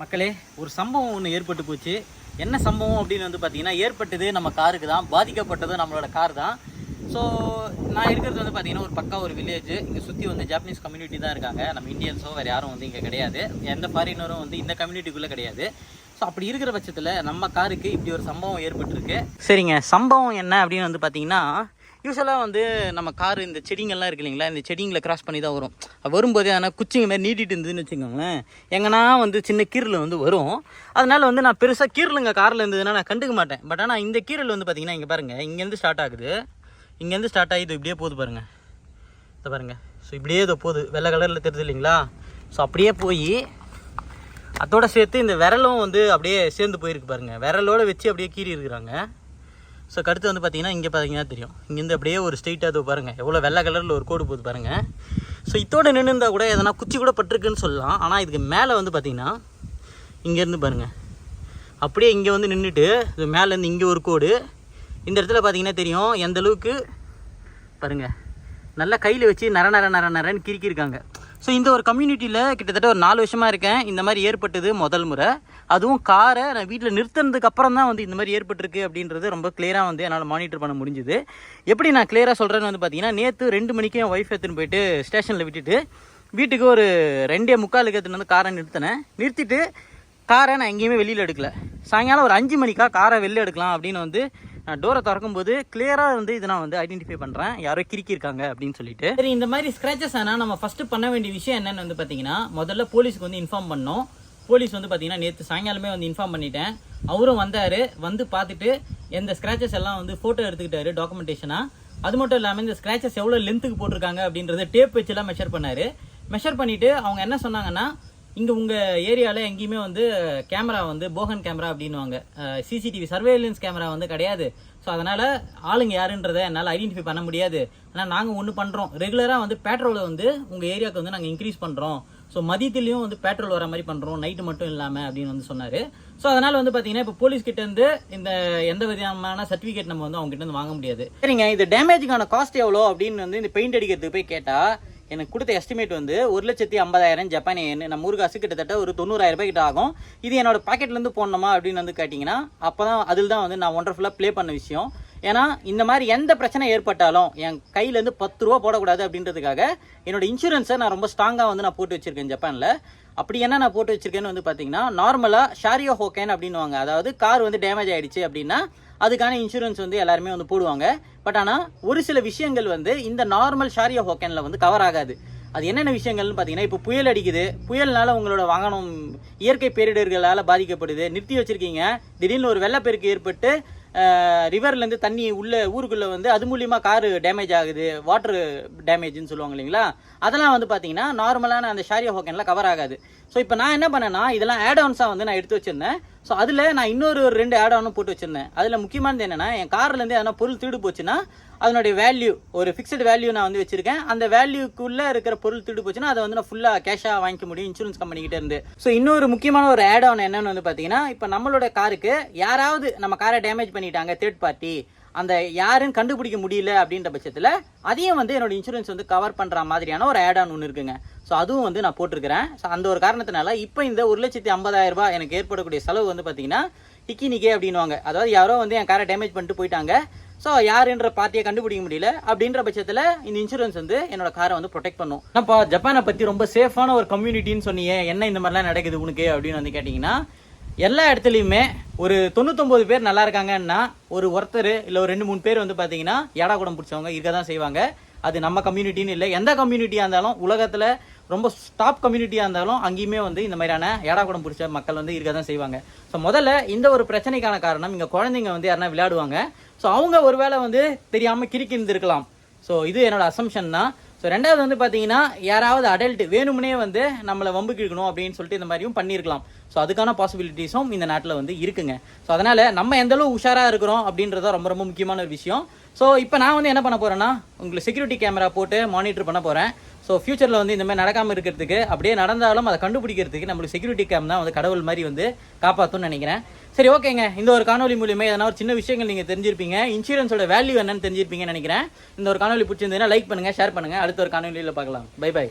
மக்களே ஒரு சம்பவம் ஒன்று ஏற்பட்டு போச்சு. என்ன சம்பவம் அப்படின்னு வந்து பார்த்தீங்கன்னா ஏற்பட்டது நம்ம காருக்கு தான் பாதிக்கப்பட்டது நம்மளோட கார் தான். ஸோ நான் இருக்கிறது வந்து பார்த்தீங்கன்னா ஒரு பக்கா ஒரு வில்லேஜ் இங்கே சுற்றி வந்து ஜாப்பனீஸ் கம்யூனிட்டி தான் இருக்காங்க. நம்ம இந்தியன்ஸோ வேறு யாரும் வந்து இங்கே கிடையாது. எந்த ஃபாரினரும் வந்து இந்த கம்யூனிட்டிக்குள்ளே கிடையாது. ஸோ அப்படி இருக்கிற பட்சத்தில் நம்ம காருக்கு இப்படி ஒரு சம்பவம் ஏற்பட்டிருக்கு. சரிங்க சம்பவம் என்ன அப்படின்னு வந்து பார்த்தீங்கன்னா யூஸ்வலாக வந்து நம்ம கார் இந்த செடிங்கள்லாம் இருக்கு இல்லைங்களா இந்த செடிங்களை கிராஸ் பண்ணி தான் வரும். வரும்போதே ஆனால் குச்சிங்க மாதிரி நீட்டிட்டு இருந்ததுன்னு வச்சுக்கோங்களேன். எங்கன்னா வந்து சின்ன கீரல் வந்து வரும். அதனால் வந்து நான் பெருசாக கீரலுங்க காரில் இருந்ததுன்னா நான் கண்டுக்க மாட்டேன். பட் ஆனால் இந்த கீரல் வந்து பார்த்தீங்கன்னா இங்கே பாருங்கள் இங்கேருந்து ஸ்டார்ட் ஆகுது. இங்கேருந்து ஸ்டார்ட் ஆகி இது இப்படியே போகுது பாருங்கள் இதை பாருங்கள் ஸோ இப்படியே இதை போகுது. வெள்ளை கலரில் தெரியுது இல்லைங்களா? ஸோ அப்படியே போய் அதோட சேர்த்து இந்த விரலும் வந்து அப்படியே சேர்ந்து போயிருக்கு பாருங்கள் விரலோடு வச்சு அப்படியே கீறி இருக்கிறாங்க ஸோ கருத்து வந்து பார்த்தீங்கன்னா இங்கே பார்த்தீங்கன்னா தெரியும். இங்கேருந்து அப்படியே ஒரு ஸ்ட்ரெயிட்டாக அது பாருங்கள் எவ்வளோ வெள்ளை கலரில் ஒரு கோடு போகுது பாருங்கள் ஸோ இதோட நின்றுந்தா கூட எதனா குச்சி கூட பட்டிருக்குன்னு சொல்லலாம். ஆனால் இதுக்கு மேலே வந்து பார்த்தீங்கன்னா இங்கேருந்து பாருங்கள் அப்படியே இங்கே வந்து நின்றுட்டு இது மேலேருந்து இங்கே ஒரு கோடு. இந்த இடத்துல பார்த்தீங்கன்னா தெரியும் எந்த அளவுக்கு பாருங்கள் நல்லா கையில் வச்சு நர நர நர நரன்னு கிறுக்கியிருக்காங்க ஸோ இந்த ஒரு கம்யூனிட்டியில் கிட்டத்தட்ட ஒரு நாலு வருஷமாக இருக்கேன். இந்த மாதிரி ஏற்பட்டது முதல் முறை. அதுவும் காரை நான் வீட்டில் நிறுத்தினதுக்கு அப்புறம் தான் வந்து இந்த மாதிரி ஏற்பட்டிருக்கு அப்படின்றது ரொம்ப கிளியராக வந்து என்னால் மானிட்டர் பண்ண முடிஞ்சுது. எப்படி நான் கிளியராக சொல்கிறேன்னு வந்து பார்த்தீங்கன்னா நேற்று ரெண்டு மணிக்கு என் ஒய்ஃப் எடுத்துன்னு போயிட்டு ஸ்டேஷனில் விட்டுட்டு வீட்டுக்கு ஒரு ரெண்டே முக்காலுக்கு எடுத்துன்னு வந்து காரை நிறுத்தினேன். நிறுத்திட்டு காரை நான் எங்கேயுமே வெளியில் எடுக்கல. சாயங்காலம் ஒரு அஞ்சு மணிக்கா காரை வெளில எடுக்கலாம் அப்படின்னு வந்து டோரை திறக்கும்போது கிளியராக வந்து இதை நான் வந்து ஐடென்டிஃபை பண்ணுறேன் யாரோ கிரிக்கிருக்காங்க அப்படின்னு சொல்லிட்டு. சரி இந்த மாதிரி ஸ்க்ராச்சஸ் ஆனால் நம்ம ஃபஸ்ட்டு பண்ண வேண்டிய விஷயம் என்னென்னு வந்து பார்த்தீங்கன்னா முதல்ல போலீஸ்க்கு வந்து இன்ஃபார்ம் பண்ணோம். போலீஸ் வந்து பார்த்தீங்கன்னா நேற்று சாயங்காலமே வந்து இன்ஃபார்ம் பண்ணிட்டேன். அவரும் வந்தார் வந்து பார்த்துட்டு எந்த ஸ்க்ராச்சஸ் எல்லாம் வந்து ஃபோட்டோ எடுத்துக்கிட்டாரு டாக்குமெண்டேஷனாக அது மட்டும் இல்லாமல் இந்த ஸ்க்ராச்சஸ் எவ்வளோ லென்த்துக்கு போட்டிருக்காங்க அப்படின்றத டேப் வச்சுலாம் மெஷர் பண்ணார். மெஷர் பண்ணிவிட்டு அவங்க என்ன சொன்னாங்கன்னா இங்கே உங்கள் ஏரியாவில் எங்கேயுமே வந்து கேமரா வந்து போகன் கேமரா அப்படின்னுவாங்க. சிசிடிவி சர்வேலன்ஸ் கேமரா வந்து கிடையாது. ஸோ அதனால் ஆளுங்க யாருன்றதை என்னால் ஐடென்டிஃபை பண்ண முடியாது. ஆனால் நாங்கள் ஒன்று பண்ணுறோம் ரெகுலராக வந்து பேட்ரோலை வந்து உங்கள் ஏரியாவுக்கு வந்து நாங்கள் இன்க்ரீஸ் பண்ணுறோம் ஸோ மதியத்துலேயும் வந்து பெட்ரோல் வர மாதிரி பண்ணுறோம் நைட்டு மட்டும் இல்லாமல் அப்படின்னு வந்து சொன்னார். ஸோ அதனால் வந்து பார்த்தீங்கன்னா இப்போ போலீஸ்கிட்டேருந்து இந்த எந்த விதமான சர்டிஃபிகேட் நம்ம வந்து அவங்க வந்து வாங்க முடியாது. சரிங்க இது டேமேஜுக்கான காஸ்ட் எவ்வளோ அப்படின்னு வந்து இந்த பெயிண்ட் அடிக்கிறதுக்கு போய் கேட்டால் எனக்கு கொடுத்த எஸ்டிமேட் வந்து ஒரு லட்சத்தி ஐம்பதாயிரம் ஜப்பானியன் நம்ம ஊருக்காசு கிட்டத்தட்ட ஒரு தொண்ணூறாயிரம் ரூபாய் கிட்ட ஆகும். இது என்னோட பாக்கெட்லேருந்து போடணுமா அப்படின்னு வந்து கேட்டிங்கன்னா அப்போ தான் அதில் தான் வந்து நான் ஒண்டர்ஃபுல்லாக ப்ளே பண்ண விஷயம். ஏன்னா இந்த மாதிரி எந்த பிரச்சனை ஏற்பட்டாலும் என் கையிலேருந்து பத்து ரூபா போடக்கூடாது அப்படின்றதுக்காக என்னோட இன்சூரன்ஸை நான் ரொம்ப ஸ்ட்ராங்காக வந்து நான் போட்டு வச்சுருக்கேன் ஜப்பானில். அப்படி என்ன நான் போட்டு வச்சிருக்கேன்னு வந்து பார்த்தீங்கன்னா நார்மலாக ஷாரியோ ஹோக்கேன் அப்படின்னுவாங்க. அதாவது கார் வந்து டேமேஜ் ஆகிடுச்சு அப்படின்னா அதுக்கான இன்சூரன்ஸ் வந்து எல்லாருமே வந்து போடுவாங்க. பட் ஆனால் ஒரு சில விஷயங்கள் வந்து இந்த நார்மல் ஷாரியோ ஹோக்கேனில் வந்து கவர் ஆகாது. அது என்னென்ன விஷயங்கள்னு பார்த்தீங்கன்னா இப்போ புயல் அடிக்குது. புயல்னால உங்களோட வாகனம் இயற்கை பேரிடர்களால் பாதிக்கப்படுது. நிறுத்தி வச்சுருக்கீங்க. திடீர்னு ஒரு வெள்ளப்பெருக்கு ஏற்பட்டு ரிவர்லேருந்து தண்ணி உள்ள ஊருக்குள்ளே வந்து அது மூலியமாக காரு டேமேஜ் ஆகுது வாட்ரு டேமேஜ்னு சொல்லுவாங்க இல்லைங்களா? அதெல்லாம் வந்து பார்த்தீங்கன்னா நார்மலான அந்த ஷாரியா ஹோக்கனில் கவர் ஆகாது. ஸோ இப்போ நான் என்ன பண்ணேன்னா இதெல்லாம் ஆட் ஆன்ஸாக வந்து நான் எடுத்து வச்சுருந்தேன். ஸோ அதில் நான் இன்னொரு ஒரு ரெண்டு ஆட் ஆனும் போட்டு வச்சுருந்தேன். அதில் முக்கியமானது என்னென்னா என் கார்லேருந்து எதனா பொருள் திருடு போச்சுன்னா அதனுடைய வேல்யூ ஒரு ஃபிக்ஸ்டு வேல்யூ நான் வந்து வச்சிருக்கேன். அந்த வேல்யூக்குள்ளே இருக்கிற பொருள் திருடு போச்சுன்னா அதை வந்து நான் ஃபுல்லாக கேஷாக வாங்கிக்க முடியும் இன்சூரன்ஸ் கம்பெனிக்கிட்ட இருந்து. ஸோ இன்னொரு முக்கியமான ஒரு ஆட் ஆன் என்னன்னு வந்து பார்த்தீங்கன்னா இப்போ நம்மளோட காருக்கு யாராவது நம்ம காரை டேமேஜ் பண்ணிட்டாங்க தேர்ட் பார்ட்டி அந்த யாருன்னு கண்டுபிடிக்க முடியல அப்படின்ற பட்சத்தில் அதையும் வந்து என்னோட இன்சூரன்ஸ் வந்து கவர் பண்ணுற மாதிரியான ஒரு ஆட் ஆன் ஒன்று இருக்குங்க. ஸோ அதுவும் வந்து நான் போட்டிருக்கிறேன். ஸோ அந்த ஒரு காரணத்தினால இப்போ இந்த ஒரு லட்சத்தி ஐம்பதாயிரம் ரூபாய் எனக்கு ஏற்படக்கூடிய செலவு வந்து பார்த்தீங்கன்னா டிக்கி நிக்கே அப்படின்வாங்க அதாவது யாரோ வந்து என் காரை டேமேஜ் பண்ணிட்டு போயிட்டாங்க. ஸோ யாருன்ற பார்ட்டியை கண்டுபிடிக்க முடியல. அப்படின்ற பட்சத்தில் இந்த இன்சூரன்ஸ் வந்து என்னோட காரை வந்து ப்ரொடெக்ட் பண்ணும். இப்போ ஜப்பானை பற்றி ரொம்ப சேஃபான ஒரு கம்யூனிட்டின்னு சொன்னீங்க என்ன இந்த மாதிரிலாம் நடக்குது உனக்கு அப்படின்னு வந்து கேட்டிங்கன்னா எல்லா இடத்துலையுமே ஒரு தொண்ணூத்தொம்பது பேர் நல்லா இருக்காங்கன்னா ஒரு ஒருத்தர் இல்லை ஒரு ரெண்டு மூணு பேர் வந்து பார்த்தீங்கன்னா ஏடா குடம் பிடிச்சவங்க இருக்க தான் செய்வாங்க. அது நம்ம கம்யூனிட்டின்னு இல்லை எந்த கம்யூனிட்டியாக இருந்தாலும் உலகத்தில் ரொம்ப டாப் கம்யூனிட்டியாக இருந்தாலும் அங்கேயுமே வந்து இந்த மாதிரியான ஏடா குடம் பிடிச்ச மக்கள் வந்து இருக்க தான் செய்வாங்க. ஸோ முதல்ல இந்த ஒரு பிரச்சனைக்கான காரணம் இங்கே குழந்தைங்க வந்து யாருன்னா விளையாடுவாங்க. ஸோ அவங்க ஒருவேளை வந்து தெரியாமல் கிறுக்கி இருந்திருக்கலாம். ஸோ இது என்னோட அசம்ஷன் தான். ஸோ ரெண்டாவது வந்து பார்த்தீங்கன்னா யாராவது அடல்ட் வேணும்னே வந்து நம்மளை வம்புக்கு இழுக்கணும் அப்படின்னு சொல்லிட்டு இந்த மாதிரியும் பண்ணியிருக்கலாம். ஸோ அதுக்கான பாசிபிலிட்டிஸும் இந்த நாட்டில் வந்து இருக்குங்க. ஸோ அதனால் நம்ம எந்த அளவு உஷாராக இருக்கிறோம் அப்படின்றத ரொம்ப ரொம்ப முக்கியமான ஒரு விஷயம். ஸோ இப்போ நான் வந்து என்ன பண்ண போகிறேன்னா உங்களுக்கு செக்யூரிட்டி கேமரா போட்டு மானிட்டர் பண்ண போகிறேன் ஸோ ஃபியூச்சரில் வந்து இந்தமாதிரி நடக்காமல் இருக்கிறதுக்கு அப்படியே நடந்தாலும் அதை கண்டுபிடிக்கிறதுக்கு நம்மளுக்கு செக்யூரிட்டி கேம் தான் வந்து கடவுள் மாதிரி வந்து காப்பாற்றும்னு நினைக்கிறேன். சரி ஓகேங்க. இந்த ஒரு காணொலி மூலியமாக எதனா ஒரு சின்ன விஷயங்கள் நீங்கள் தெரிஞ்சிருப்பீங்க. இன்சூரன்ஸோட வேல்யூ என்னன்னு தெரிஞ்சிருப்பீங்கன்னு நினைக்கிறேன். இந்த ஒரு காணொலி பிடிச்சிருந்ததுன்னா லைக் பண்ணுங்கள் ஷேர் பண்ணுங்கள் அடுத்த ஒரு காணொலியில் பார்க்கலாம். By by